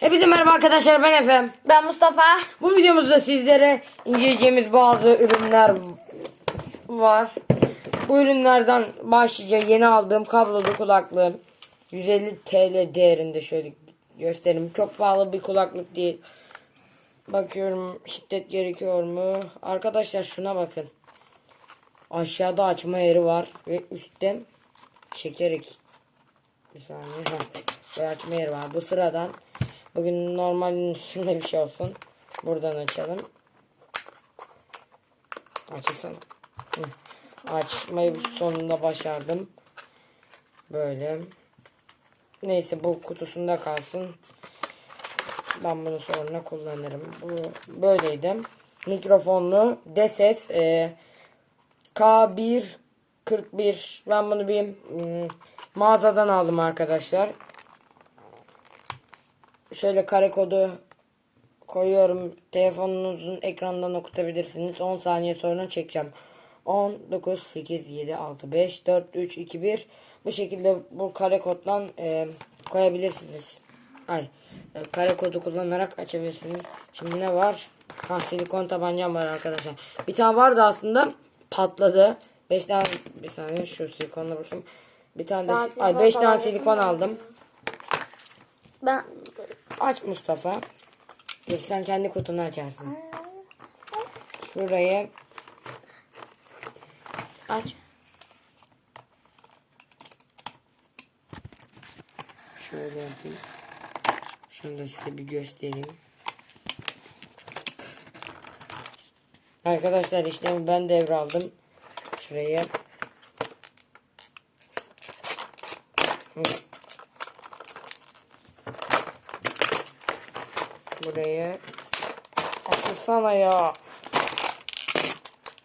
Hepinize merhaba arkadaşlar ben Efem. Ben Mustafa. Bu videomuzda sizlere inceleyeceğimiz bazı ürünler var. Bu ürünlerden başlıca yeni aldığım kablolu kulaklığım 150 TL değerinde şöyle göstereyim. Çok pahalı bir kulaklık değil. Bakıyorum şiddet gerekiyor mu? Arkadaşlar şuna bakın. Aşağıda açma yeri var ve üstte çekerek bir saniye. Heh. Böyle açma yeri var. Bu sıradan bugün normalin üstünde bir şey olsun. Buradan açalım. Açılsana. Hı. Açmayı sonunda başardım. Böyle. Neyse bu kutusunda kalsın. Ben bunu sonra kullanırım. Bu böyleydi. Mikrofonlu Deses e, K1 41 ben bunu bir mm, mağazadan aldım arkadaşlar. Şöyle kare kodu koyuyorum. Telefonunuzun ekrandan okutabilirsiniz. 10 saniye sonra çekeceğim. 10 9 8 7 6 5 4 3 2 1 bu şekilde bu kare koddan e, koyabilirsiniz. Ay e, kare kodu kullanarak açabilirsiniz. Şimdi ne var? Ha silikon tabancam var arkadaşlar. Bir tane vardı aslında patladı. 5 tane bir saniye şu silikonla bakayım. Bir tane de ay silikon 5 tane silikon aldım. Ben Aç Mustafa. Dur sen kendi kutunu açarsın. Şurayı aç. şöyle yapayım. Şunu da size bir göstereyim. Arkadaşlar işlemi ben devraldım. Şuraya. Buraya. Açılsana ya.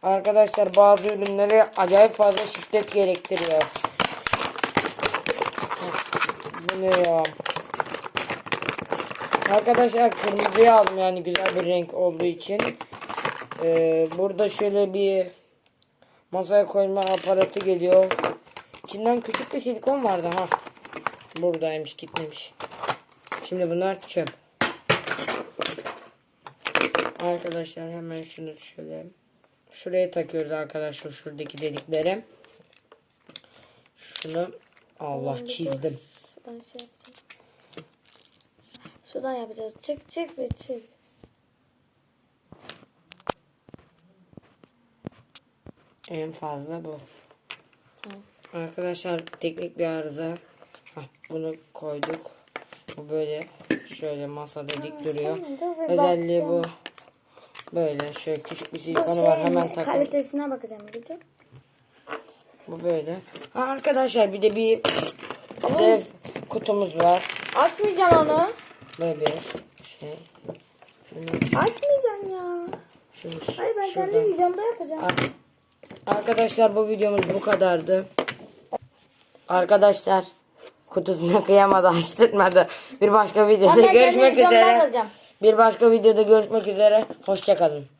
Arkadaşlar bazı ürünleri acayip fazla şiddet gerektiriyor. Bu ne ya? Arkadaşlar kırmızıyı aldım yani güzel bir renk olduğu için. Ee, burada şöyle bir masaya koyma aparatı geliyor. İçinden küçük bir silikon vardı ha. Buradaymış gitmemiş. Şimdi bunlar çöp. Arkadaşlar hemen şunu şöyle şuraya takıyoruz arkadaşlar şuradaki deliklere. Şunu Allah çizdim. Şuradan şey yapacağız. Şuradan yapacağız. Çık çık ve çık. En fazla bu. Tamam. Arkadaşlar teknik bir arıza. Hah, bunu koyduk. Bu böyle şöyle masada dik duruyor. Özelliği bu. Böyle şöyle küçük bir silikonu var şeyin hemen takın. Kalitesine bakacağım bir de. Bu böyle. Ha, arkadaşlar bir de bir dev kutumuz var. Açmayacağım onu. Böyle bir şey. Şunu, Açmayacağım ya. şunu Hayır ben şuradan. kendi videomda yapacağım. Ar- Arkadaşlar bu videomuz bu kadardı. Arkadaşlar kutusuna kıyamadı açtırmadı. Bir başka videoda görüşmek üzere. Bir başka videoda görüşmek üzere. Hoşçakalın.